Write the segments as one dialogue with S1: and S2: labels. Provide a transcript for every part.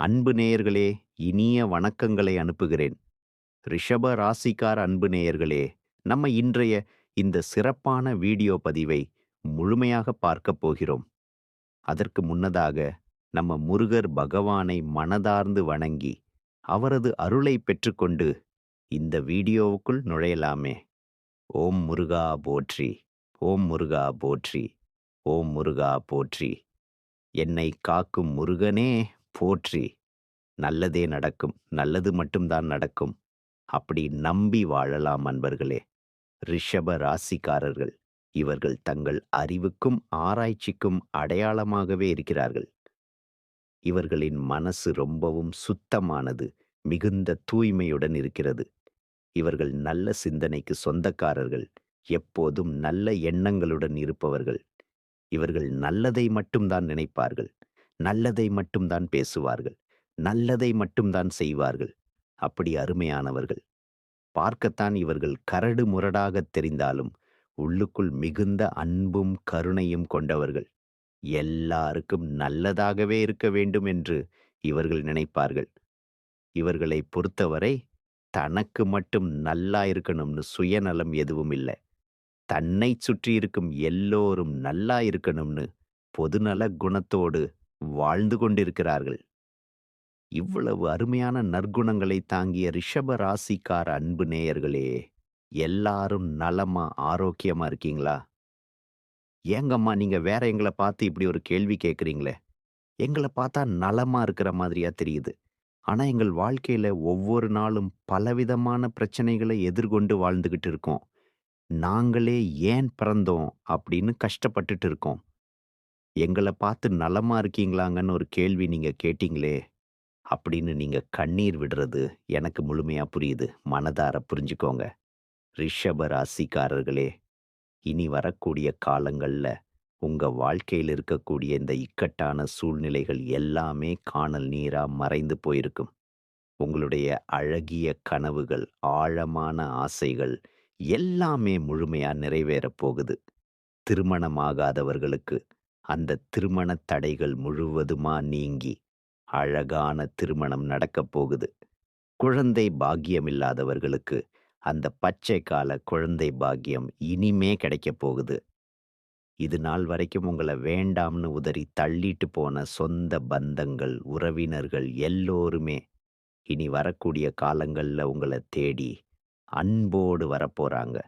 S1: அன்பு நேயர்களே இனிய வணக்கங்களை அனுப்புகிறேன். ரிஷப ராசிக்கார் அன்பு நேயர்களே நம்ம இன்றைய இந்த சிறப்பான வீடியோ பதிவை முழுமையாக பார்க்கப் போகிறோம். அதற்கு முன்னதாக நம்ம முருகர் பகவானை மனதார்ந்து வணங்கி அவரது அருளை பெற்றுக்கொண்டு இந்த வீடியோவுக்குள் நுழையலாமே. ஓம் முருகா போற்றி ஓம் முருகா போற்றி ஓம் முருகா போற்றி. என்னை காக்கும் முருகனே போற்றி. நல்லதே நடக்கும். நல்லது மட்டும்தான் நடக்கும். அப்படி நம்பி வாழலாம் அன்பர்களே. ரிஷப ராசிக்காரர்கள் இவர்கள் தங்கள் அறிவுக்கும் ஆராய்ச்சிக்கும் அடையாளமாகவே இருக்கிறார்கள். இவர்களின் மனசு ரொம்பவும் சுத்தமானது மிகுந்த தூய்மையுடன் இருக்கிறது. இவர்கள் நல்ல சிந்தனைக்கு சொந்தக்காரர்கள் எப்போதும் நல்ல எண்ணங்களுடன் இருப்பவர்கள். இவர்கள் நல்லதை மட்டும்தான் நினைப்பார்கள். நல்லதை மட்டும்தான் பேசுவார்கள். நல்லதை மட்டும்தான் செய்வார்கள். அப்படி அருமையானவர்கள். பார்க்கத்தான் இவர்கள் கரடு முரடாகத் தெரிந்தாலும் உள்ளுக்குள் மிகுந்த அன்பும் கருணையும் கொண்டவர்கள். எல்லாருக்கும் நல்லதாகவே இருக்க வேண்டும் என்று இவர்கள் நினைப்பார்கள். இவர்களை பொறுத்தவரை தனக்கு மட்டும் நல்லா இருக்கணும்னு சுயநலம் எதுவும் இல்லை. தன்னை சுற்றி இருக்கும் எல்லோரும் நல்லா இருக்கணும்னு பொதுநல குணத்தோடு வாழ்ந்து கொண்டிருக்கிறார்கள். இவ்வளவு அருமையான நற்குணங்களை தாங்கிய ரிஷப ராசிக்கார அன்பு நேயர்களே எல்லாரும் நலமா ஆரோக்கியமா இருக்கீங்களா? ஏங்கம்மா நீங்க வேற எங்களை பார்த்து இப்படி ஒரு கேள்வி கேட்குறீங்களே. எங்களை பார்த்தா நலமா இருக்கிற மாதிரியா தெரியுது. ஆனா எங்கள் வாழ்க்கையில ஒவ்வொரு நாளும் பலவிதமான பிரச்சனைகளை எதிர்கொண்டு வாழ்ந்துகிட்டு இருக்கோம். நாங்களே ஏன் பிறந்தோம் அப்படின்னு கஷ்டப்பட்டுட்டு இருக்கோம். எங்களை பார்த்து நலமா இருக்கீங்களாங்கன்னு ஒரு கேள்வி நீங்க கேட்டீங்களே அப்படின்னு நீங்க கண்ணீர் விடுறது எனக்கு முழுமையா புரியுது. மனதார புரிஞ்சுக்கோங்க. ரிஷப ராசிக்காரர்களே இனி வரக்கூடிய காலங்கள்ல உங்க வாழ்க்கையில் இருக்கக்கூடிய இந்த இக்கட்டான சூழ்நிலைகள் எல்லாமே காணல் நீரா மறைந்து போயிருக்கும். உங்களுடைய அழகிய கனவுகள் ஆழமான ஆசைகள் எல்லாமே முழுமையா நிறைவேறப் போகுது. திருமணமாகாதவர்களுக்கு அந்த திருமண தடைகள் முழுவதுமா நீங்கி அழகான திருமணம் நடக்கப் போகுது. குழந்தை பாக்கியம் இல்லாதவர்களுக்கு அந்த பச்சை கால குழந்தை பாக்கியம் இனிமே கிடைக்கப் போகுது. இது நாள் வரைக்கும் உங்களை வேண்டாம்னு உதறி தள்ளிட்டு போன சொந்த பந்தங்கள் உறவினர்கள் எல்லோருமே இனி வரக்கூடிய காலங்கள்ல உங்களை தேடி அன்போடு வரப்போறாங்க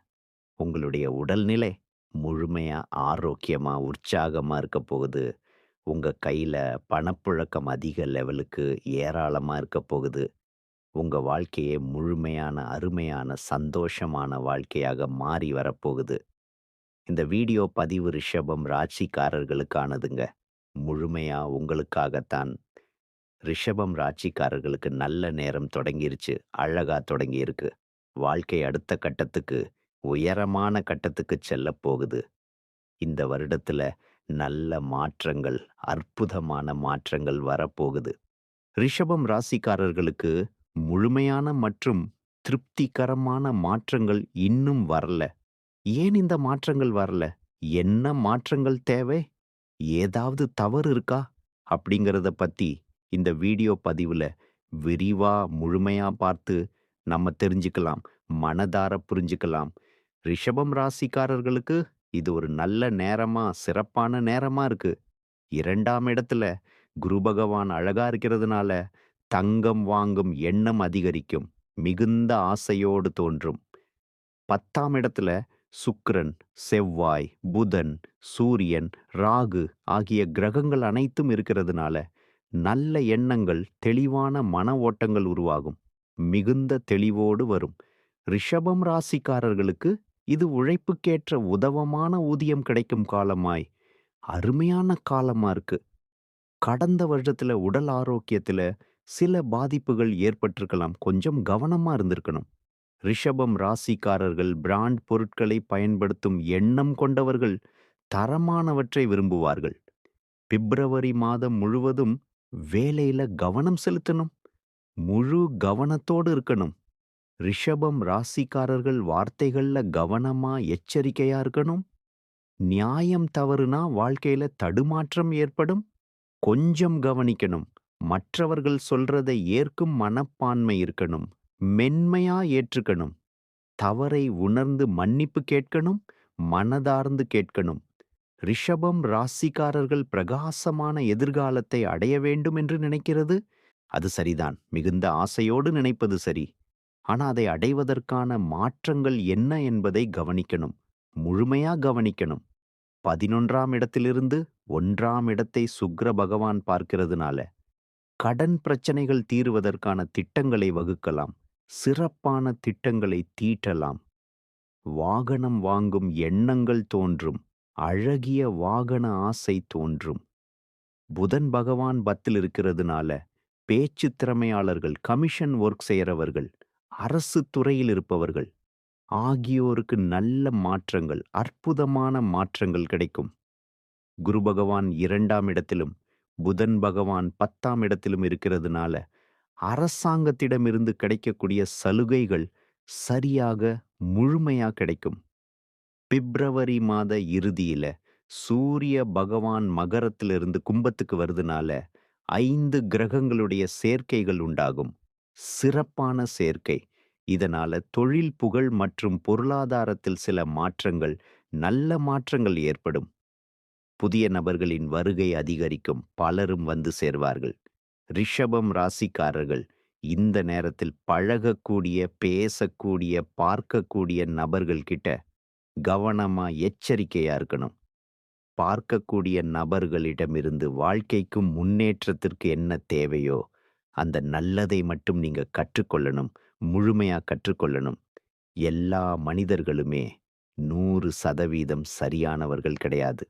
S1: உங்களுடைய உடல்நிலை முழுமையா ஆரோக்கியமா உற்சாகமா இருக்க போகுது. உங்க கையில பணப்புழக்கம் அதிக லெவலுக்கு ஏராளமா இருக்க போகுது. உங்க வாழ்க்கையே முழுமையான அருமையான சந்தோஷமான வாழ்க்கையாக மாறி வரப்போகுது இந்த வீடியோ பதிவு ரிஷபம் ராட்சிக்காரர்களுக்கானதுங்க முழுமையா உங்களுக்காகத்தான். ரிஷபம் ராட்சிக்காரர்களுக்கு நல்ல நேரம் தொடங்கிருச்சு. அழகா தொடங்கியிருக்கு. வாழ்க்கை அடுத்த கட்டத்துக்கு உயரமான கட்டத்துக்கு செல்ல போகுது. இந்த வருடத்துல நல்ல மாற்றங்கள் அற்புதமான மாற்றங்கள் வரப்போகுது ரிஷபம் ராசிக்காரர்களுக்கு முழுமையான மற்றும் திருப்திகரமான மாற்றங்கள் இன்னும் வரல. ஏன் இந்த மாற்றங்கள் வரல? என்ன மாற்றங்கள் தேவை? ஏதாவது தவறு இருக்கா? அப்படிங்கிறத பத்தி இந்த வீடியோ பதிவுல விரிவா முழுமையா பார்த்து நம்ம தெரிஞ்சுக்கலாம் மனதார புரிஞ்சுக்கலாம். ரிஷபம் ராசிக்காரர்களுக்கு இது ஒரு நல்ல நேரமா சிறப்பான நேரமா இருக்கு. இரண்டாம் இடத்துல குரு பகவான் அழகா இருக்கிறதுனால தங்கம் வாங்கும் எண்ணம் அதிகரிக்கும். மிகுந்த ஆசையோடு தோன்றும். பத்தாம் இடத்துல சுக்கிரன் செவ்வாய் புதன் சூரியன் ராகு ஆகிய கிரகங்கள் அனைத்தும் இருக்கிறதுனால நல்ல எண்ணங்கள் தெளிவான மன ஓட்டங்கள் உருவாகும். மிகுந்த தெளிவோடு வரும். ரிஷபம் ராசிக்காரர்களுக்கு இது உழைப்புக்கேற்ற உதவமான ஊதியம் கிடைக்கும் காலமாய். அருமையான காலமா இருக்கு. கடந்த வருஷத்துல உடல் ஆரோக்கியத்துல சில பாதிப்புகள் ஏற்பட்டிருக்கலாம். கொஞ்சம் கவனமா இருந்திருக்கணும். ரிஷபம் ராசிக்காரர்கள் பிராண்ட் பொருட்களை பயன்படுத்தும் எண்ணம் கொண்டவர்கள் தரமானவற்றை விரும்புவார்கள். பிப்ரவரி மாதம் முழுவதும் வேலையில கவனம் செலுத்தணும். முழு கவனத்தோடு இருக்கணும். ரிஷபம் ராசிக்காரர்கள் வார்த்தைகள்ல கவனமா எச்சரிக்கையா இருக்கணும் நியாயம் தவறுனா வாழ்க்கையில தடுமாற்றம் ஏற்படும் கொஞ்சம் கவனிக்கணும் மற்றவர்கள் சொல்றதை ஏற்கும் மனப்பான்மை இருக்கணும். மென்மையா ஏற்றுக்கணும். தவறை உணர்ந்து மன்னிப்பு கேட்கணும். மனதார்ந்து கேட்கணும். ரிஷபம் ராசிக்காரர்கள் பிரகாசமான எதிர்காலத்தை அடைய வேண்டும் என்று நினைக்கிறது அது சரிதான் மிகுந்த ஆசையோடு நினைப்பது சரி ஆனா அதை அடைவதற்கான மாற்றங்கள் என்ன என்பதை கவனிக்கணும். முழுமையா கவனிக்கணும். பதினொன்றாம் இடத்திலிருந்து ஒன்றாம் இடத்தை சுக்ர பகவான் பார்க்கிறதுனால கடன் பிரச்சனைகள் தீருவதற்கான திட்டங்களை வகுக்கலாம். சிறப்பான திட்டங்களை தீட்டலாம். வாகனம் வாங்கும் எண்ணங்கள் தோன்றும். அழகிய வாகன ஆசை தோன்றும். புதன் பகவான் பத்தில் இருக்கிறதுனால பேச்சு திறமையாளர்கள் கமிஷன் ஒர்க் செய்கிறவர்கள் அரசு துறையில் இருப்பவர்கள். ஆகியோருக்கு நல்ல மாற்றங்கள் அற்புதமான மாற்றங்கள் கிடைக்கும். குரு பகவான் இரண்டாம் இடத்திலும் புதன் பகவான் பத்தாம் இடத்திலும் இருக்கிறதுனால அரசாங்கத்திடமிருந்து கிடைக்கக்கூடிய சலுகைகள் சரியாக முழுமையா கிடைக்கும். பிப்ரவரி மாத இறுதியில சூரிய பகவான் மகரத்திலிருந்து கும்பத்துக்கு வருதுனால ஐந்து கிரகங்களுடைய சேர்க்கைகள் உண்டாகும். சிறப்பான சேர்க்கை. இதனால தொழில் புகழ் மற்றும் பொருளாதாரத்தில் சில மாற்றங்கள் நல்ல மாற்றங்கள் ஏற்படும். புதிய நபர்களின் வருகை அதிகரிக்கும். பலரும் வந்து சேர்வார்கள். ரிஷபம் ராசிக்காரர்கள். இந்த நேரத்தில் பழகக்கூடிய பேசக்கூடிய பார்க்கக்கூடிய நபர்கள்கிட்ட கவனமா எச்சரிக்கையா இருக்கணும். பார்க்கக்கூடிய நபர்களிடமிருந்து வாழ்க்கைக்கும் முன்னேற்றத்திற்கு என்ன தேவையோ அந்த நல்லதை மட்டும் நீங்க கற்றுக்கொள்ளணும் முழுமையா கற்றுக்கொள்ளணும். எல்லா மனிதர்களுமே நூறு சதவீதம் சரியானவர்கள் கிடையாது.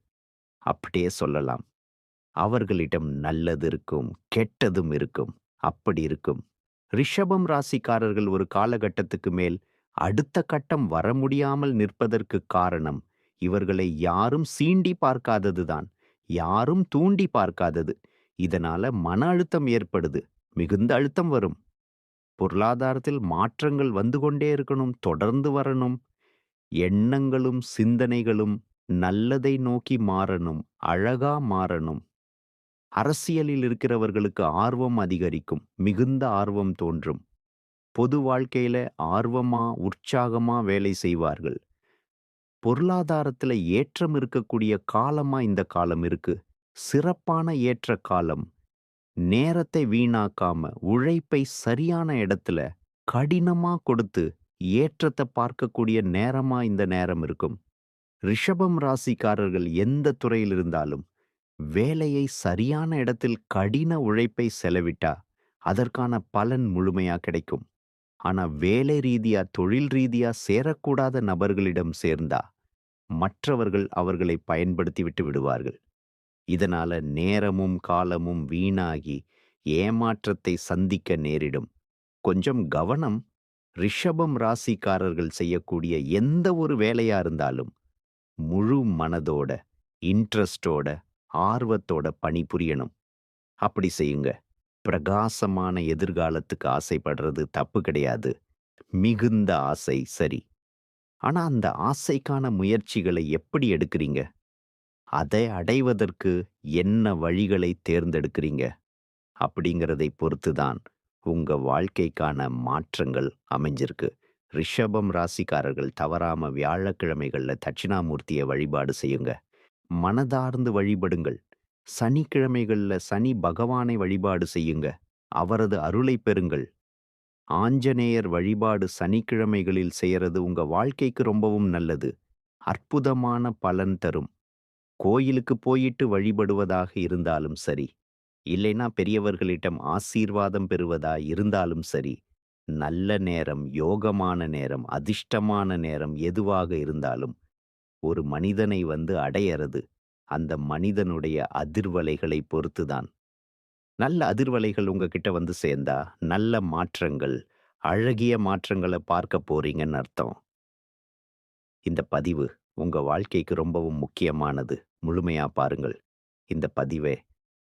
S1: அப்படியே சொல்லலாம். அவர்களிடம் நல்லது இருக்கும் கெட்டதும் இருக்கும் அப்படி இருக்கும். ரிஷபம் ராசிக்காரர்கள் ஒரு காலகட்டத்துக்கு மேல் அடுத்த கட்டம் வர முடியாமல் நிற்பதற்கு காரணம் இவர்களை யாரும் சீண்டி பார்க்காததுதான் யாரும் தூண்டி பார்க்காதது. இதனால மன அழுத்தம் ஏற்படுது. மிகுந்த அழுத்தம் வரும். பொருளாதாரத்தில் மாற்றங்கள் வந்து கொண்டே இருக்கணும் தொடர்ந்து வரணும். எண்ணங்களும் சிந்தனைகளும் நல்லதை நோக்கி மாறணும் அழகா மாறணும். அரசியலில் இருக்கிறவர்களுக்கு ஆர்வம் அதிகரிக்கும் மிகுந்த ஆர்வம் தோன்றும். பொது வாழ்க்கையில ஆர்வமா உற்சாகமா வேலை செய்வார்கள். பொருளாதாரத்துல ஏற்றம் இருக்கக்கூடிய காலமா இந்த காலம் இருக்கு. சிறப்பான ஏற்ற காலம். நேரத்தை வீணாக்காம உழைப்பை சரியான இடத்துல கடினமா கொடுத்து ஏற்றத்தை பார்க்கக்கூடிய நேரமா இந்த நேரம் இருக்கும். ரிஷபம் ராசிக்காரர்கள் எந்த துறையில் இருந்தாலும் வேலையை சரியான இடத்தில் கடின உழைப்பை செலவிட்டா அதற்கான பலன் முழுமையா கிடைக்கும். ஆனா வேலை ரீதியா தொழில் ரீதியா சேரக்கூடாத நபர்களிடம் சேர்ந்தா மற்றவர்கள் அவர்களை பயன்படுத்தி விட்டு விடுவார்கள். இதனால நேரமும் காலமும் வீணாகி ஏமாற்றத்தை சந்திக்க நேரிடும். கொஞ்சம் கவனம் ரிஷபம் ராசிக்காரர்கள் செய்யக்கூடிய எந்த ஒரு வேலையா இருந்தாலும் முழு மனதோட இன்ட்ரெஸ்டோட ஆர்வத்தோட பணிபுரியணும். அப்படி செய்யுங்க. பிரகாசமான எதிர்காலத்துக்கு ஆசைப்படுறது தப்பு கிடையாது. மிகுந்த ஆசை சரி. ஆனா அந்த ஆசைக்கான முயற்சிகளை எப்படி எடுக்கிறீங்க? அதை அடைவதற்கு என்ன வழிகளை தேர்ந்தெடுக்கிறீங்க? அப்படிங்கிறதை பொறுத்துதான் உங்க வாழ்க்கைக்கான மாற்றங்கள் அமைஞ்சிருக்கு. ரிஷபம் ராசிக்காரர்கள் தவறாம வியாழக்கிழமைகள்ல தட்சிணாமூர்த்தியை வழிபாடு செய்யுங்க. மனதார்ந்து வழிபடுங்கள். சனிக்கிழமைகள்ல சனி பகவானை வழிபாடு செய்யுங்க. அவரது அருளை பெறுங்கள். ஆஞ்சநேயர் வழிபாடு சனிக்கிழமைகளில் செய்யறது உங்க வாழ்க்கைக்கு ரொம்பவும் நல்லது. அற்புதமான பலன் தரும். கோயிலுக்கு போயிட்டு வழிபடுவதாக இருந்தாலும் சரி இல்லைனா பெரியவர்களிடம் ஆசீர்வாதம் பெறுவதா இருந்தாலும் சரி நல்ல நேரம் யோகமான நேரம் அதிர்ஷ்டமான நேரம் எதுவாக இருந்தாலும் ஒரு மனிதனை வந்து அடையறது அந்த மனிதனுடைய அதிர்வலைகளை பொறுத்துதான். நல்ல அதிர்வலைகள் உங்ககிட்ட வந்து சேர்ந்தா நல்ல மாற்றங்கள் அழகிய மாற்றங்களை பார்க்க போறீங்கன்னு அர்த்தம். இந்த பதிவு உங்க வாழ்க்கைக்கு ரொம்பவும் முக்கியமானது. முழுமையா பாருங்கள் இந்த பதிவை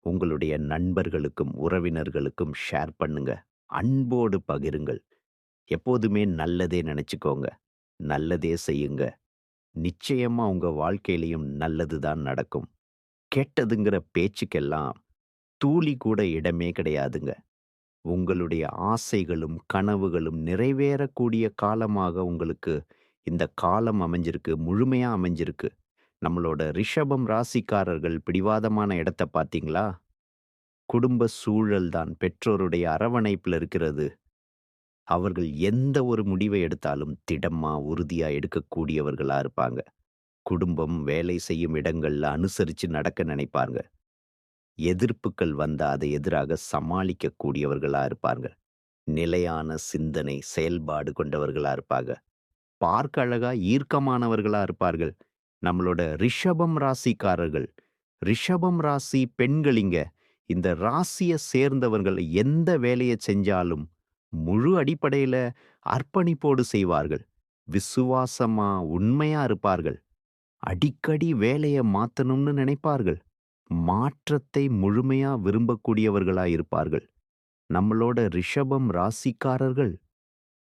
S1: உங்களுடைய நண்பர்களுக்கும் உறவினர்களுக்கும் ஷேர் பண்ணுங்க அன்போடு பகிருங்கள் எப்போதுமே நல்லதே நினைச்சுக்கோங்க நல்லதே செய்யுங்க நிச்சயமா உங்க வாழ்க்கையிலையும் நல்லதுதான் நடக்கும் கெட்டதுங்கிற பேச்சுக்கெல்லாம் தூளி கூட இடமே கிடையாதுங்க. உங்களுடைய ஆசைகளும், கனவுகளும் நிறைவேறக்கூடிய காலமாக உங்களுக்கு இந்த காலம் அமைஞ்சிருக்கு. முழுமையா அமைஞ்சிருக்கு. நம்மளோட ரிஷபம் ராசிக்காரர்கள் பிடிவாதமான இடத்த பார்த்தீங்களா? குடும்ப சூழல் தான் பெற்றோருடைய அரவணைப்பில் இருக்கிறது. அவர்கள் எந்த ஒரு முடிவை எடுத்தாலும் திடமா, உறுதியா எடுக்கக்கூடியவர்களா இருப்பாங்க. குடும்பம், வேலை செய்யும் இடங்கள்ல அனுசரிச்சு நடக்க நினைப்பாங்க. எதிர்ப்புக்கள் வந்த அதை எதிராக சமாளிக்க கூடியவர்களா இருப்பாங்க. நிலையான சிந்தனை, செயல்பாடு கொண்டவர்களா இருப்பாங்க. பார்க்க அழகா ஈர்க்கமானவர்களா இருப்பார்கள். நம்மளோட ரிஷபம் ராசிக்காரர்கள். ரிஷபம் ராசி பெண்களிங்க. இந்த ராசியை சேர்ந்தவர்கள் எந்த வேலையை செஞ்சாலும் முழு அடிப்படையில அர்ப்பணிப்போடு செய்வார்கள். விசுவாசமா, உண்மையா இருப்பார்கள். அடிக்கடி வேலையை மாற்றணும்னு நினைப்பார்கள். மாற்றத்தை முழுமையா விரும்பக்கூடியவர்களா இருப்பார்கள். நம்மளோட ரிஷபம் ராசிக்காரர்கள்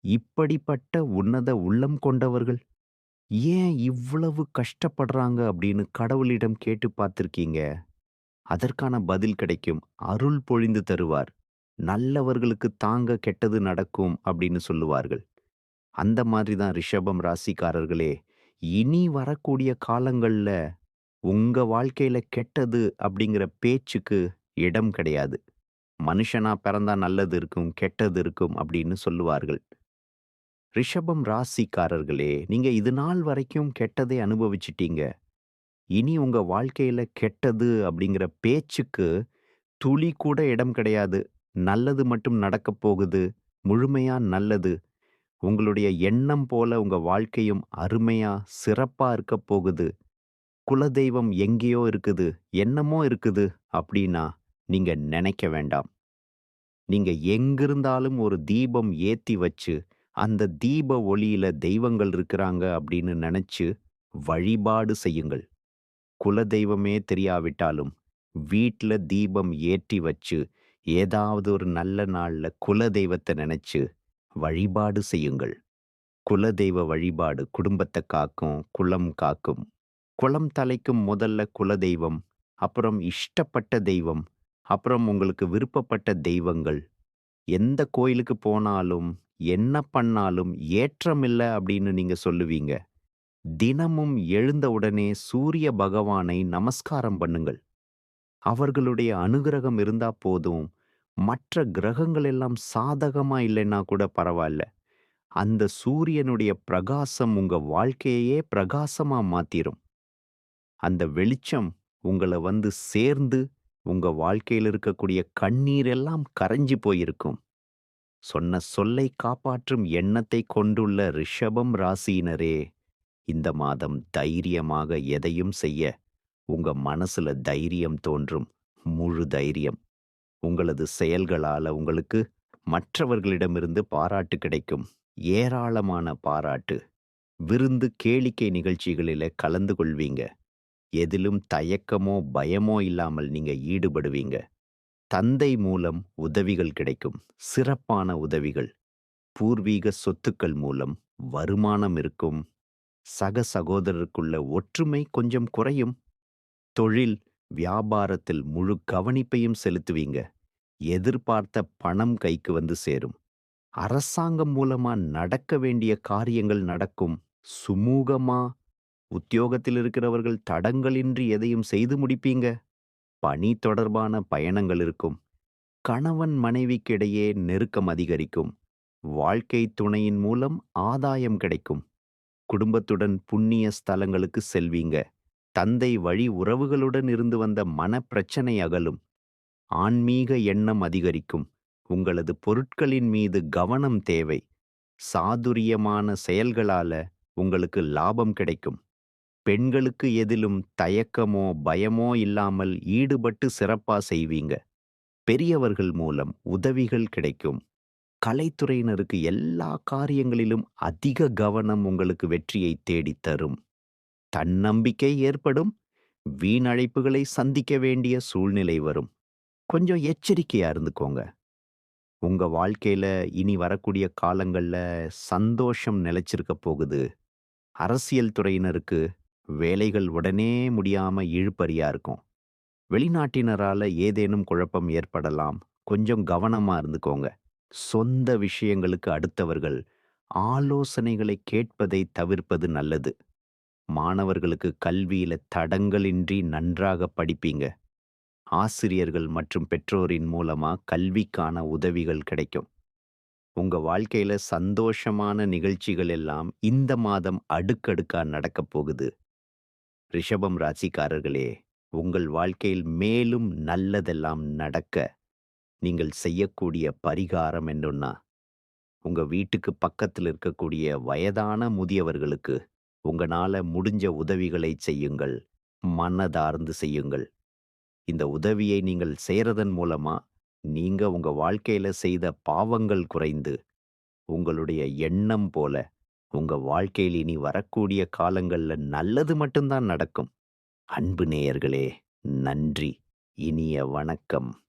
S1: இப்படிப்பட்ட உன்னத உள்ளம் கொண்டவர்கள். ஏன் இவ்வளவு கஷ்டப்படுறாங்க அப்படின்னு கடவுளிடம் கேட்டு பார்த்திருக்கீங்க? அதற்கான பதில் கிடைக்கும். அருள் பொழிந்து தருவார். நல்லவர்களுக்கு தாங்க கெட்டது நடக்கும் அப்படின்னு சொல்லுவார்கள். அந்த மாதிரி தான் ரிஷபம் ராசிக்காரர்களே, இனி வரக்கூடிய காலங்கள்ல உங்க வாழ்க்கையில கெட்டது அப்படிங்கிற பேச்சுக்கு இடம் கிடையாது. மனுஷனா பிறந்தா நல்லது இருக்கும், கெட்டது இருக்கும் அப்படின்னு சொல்லுவார்கள். ரிஷபம் ராசிக்காரர்களே, நீங்க இது நாள் வரைக்கும் கெட்டதை அனுபவிச்சுட்டீங்க. இனி உங்க வாழ்க்கையில கெட்டது அப்படிங்கிற பேச்சுக்கு துளி கூட இடம் கிடையாது. நல்லது மட்டும் நடக்கப் போகுது. முழுமையா நல்லது. உங்களுடைய எண்ணம் போல உங்க வாழ்க்கையும் அருமையா, சிறப்பா இருக்கப் போகுது. குலதெய்வம் எங்கேயோ இருக்குது, என்னமோ இருக்குது அப்படின்னா நீங்க நினைக்க வேண்டாம். நீங்க எங்கிருந்தாலும் ஒரு தீபம் ஏத்தி வச்சு, அந்த தீப ஒளியில தெய்வங்கள் இருக்கிறாங்க அப்படின்னு நினைச்சு வழிபாடு செய்யுங்கள். குல தெய்வமே தெரியாவிட்டாலும், வீட்ல தீபம் ஏற்றி வச்சு, ஏதாவது ஒரு நல்ல நாள்ல குலதெய்வத்த நினைச்சு வழிபாடு செய்யுங்கள். குலதெய்வ வழிபாடு குடும்பத்தை காக்கும், குலம் காக்கும். குலம் தலைக்கும் முதல்ல குலதெய்வம், அப்புறம் இஷ்டப்பட்ட தெய்வம், அப்புறம் உங்களுக்கு விருப்பப்பட்ட தெய்வங்கள். எந்த கோயிலுக்கு போனாலும், என்ன பண்ணாலும் ஏற்றமில்ல அப்படின்னு நீங்க சொல்லுவீங்க. தினமும் எழுந்தவுடனே சூரிய பகவானை நமஸ்காரம் பண்ணுங்கள். அவர்களுடைய அனுகிரகம் இருந்தா போதும். மற்ற கிரகங்கள் எல்லாம் சாதகமா இல்லைன்னா கூட பரவால்ல. அந்த சூரியனுடைய பிரகாசம் உங்க வாழ்க்கையையே பிரகாசமா மாத்திரும். அந்த வெளிச்சம் உங்கள வந்து சேர்ந்து, உங்க வாழ்க்கையில இருக்கக்கூடிய கண்ணீர் எல்லாம் கரைஞ்சு போயிருக்கும். சொன்ன சொல்லை காப்பாற்றும் எண்ணத்தை கொண்டுள்ள ரிஷபம் ராசியினரே, இந்த மாதம் தைரியமாக எதையும் செய்ய உங்க மனசுல தைரியம் தோன்றும். முழு தைரியம். உங்களது செயல்களால உங்களுக்கு மற்றவர்களிடமிருந்து பாராட்டு கிடைக்கும். ஏராளமான பாராட்டு. விருந்து, கேளிக்கை நிகழ்ச்சிகளில கலந்து கொள்வீங்க. எதிலும் தயக்கமோ, பயமோ இல்லாமல் நீங்க ஈடுபடுவீங்க. தந்தை மூலம் உதவிகள் கிடைக்கும். சிறப்பான உதவிகள். பூர்வீக சொத்துக்கள் மூலம் வருமானம் இருக்கும். சக சகோதரருக்குள்ள ஒற்றுமை கொஞ்சம் குறையும். தொழில், வியாபாரத்தில் முழு கவனிப்பையும் செலுத்துவீங்க. எதிர்பார்த்த பணம் கைக்கு வந்து சேரும். அரசாங்கம் மூலமா நடக்க வேண்டிய காரியங்கள் நடக்கும். சுமூகமா உத்தியோகத்தில் இருக்கிறவர்கள் தடங்களின்றி எதையும் செய்து முடிப்பீங்க. பணி தொடர்பான பயணங்கள் இருக்கும். கணவன் மனைவிக்கிடையே நெருக்கம் அதிகரிக்கும். வாழ்க்கை துணையின் மூலம் ஆதாயம் கிடைக்கும். குடும்பத்துடன் புண்ணிய ஸ்தலங்களுக்கு செல்வீங்க. தந்தை வழி உறவுகளுடன் இருந்து வந்த மனப்பிரச்சனை அகலும். ஆன்மீக எண்ணம் அதிகரிக்கும். உங்களது பொருட்களின் மீது கவனம் தேவை. சாதுரியமான செயல்களால உங்களுக்கு லாபம் கிடைக்கும். பெண்களுக்கு எதிலும் தயக்கமோ, பயமோ இல்லாமல் ஈடுபட்டு சிறப்பா செய்வீங்க. பெரியவர்கள் மூலம் உதவிகள் கிடைக்கும். கலைத்துறையினருக்கு எல்லா காரியங்களிலும் அதிக கவனம் உங்களுக்கு வெற்றியை தேடித் தரும். தன்னம்பிக்கை ஏற்படும். வீணழைப்புகளை சந்திக்க வேண்டிய சூழ்நிலை வரும். கொஞ்சம் எச்சரிக்கையா இருந்துக்கோங்க. உங்க வாழ்க்கையில இனி வரக்கூடிய காலங்கள்ல சந்தோஷம் நிலைச்சிருக்க போகுது. அரசியல் துறையினருக்கு வேலைகள் உடனே முடியாம இழுப்பறியா இருக்கும். வெளிநாட்டினரால ஏதேனும் குழப்பம் ஏற்படலாம். கொஞ்சம் கவனமா இருந்துக்கோங்க. சொந்த விஷயங்களுக்கு அடுத்தவர்கள் ஆலோசனைகளை கேட்பதை தவிர்ப்பது நல்லது. மாணவர்களுக்கு கல்வியில தடங்கலின்றி நன்றாக படிப்பீங்க. ஆசிரியர்கள் மற்றும் பெற்றோரின் மூலமா கல்விக்கான உதவிகள் கிடைக்கும். உங்க வாழ்க்கையில சந்தோஷமான நிகழ்ச்சிகள் எல்லாம் இந்த மாதம் அடுக்கடுக்கா நடக்கப் போகுது. ரிஷபம் ராசிக்காரர்களே, உங்கள் வாழ்க்கையில் மேலும் நல்லதெல்லாம் நடக்க நீங்கள் செய்யக்கூடிய பரிகாரம் என்னன்னா, உங்க வீட்டுக்கு பக்கத்தில் இருக்கக்கூடிய வயதான முதியவர்களுக்கு உங்களால முடிஞ்ச உதவிகளை செய்யுங்கள். மனதார்ந்து செய்யுங்கள். இந்த உதவியை நீங்கள் செய்கிறதன் மூலமா, நீங்க உங்க வாழ்க்கையில செய்த பாவங்கள் குறைந்து, உங்களுடைய எண்ணம் போல உங்க வாழ்க்கையில் இனி வரக்கூடிய காலங்கள்ல நல்லது மட்டும்தான் நடக்கும். அன்பு நேயர்களே, நன்றி. இனிய வணக்கம்.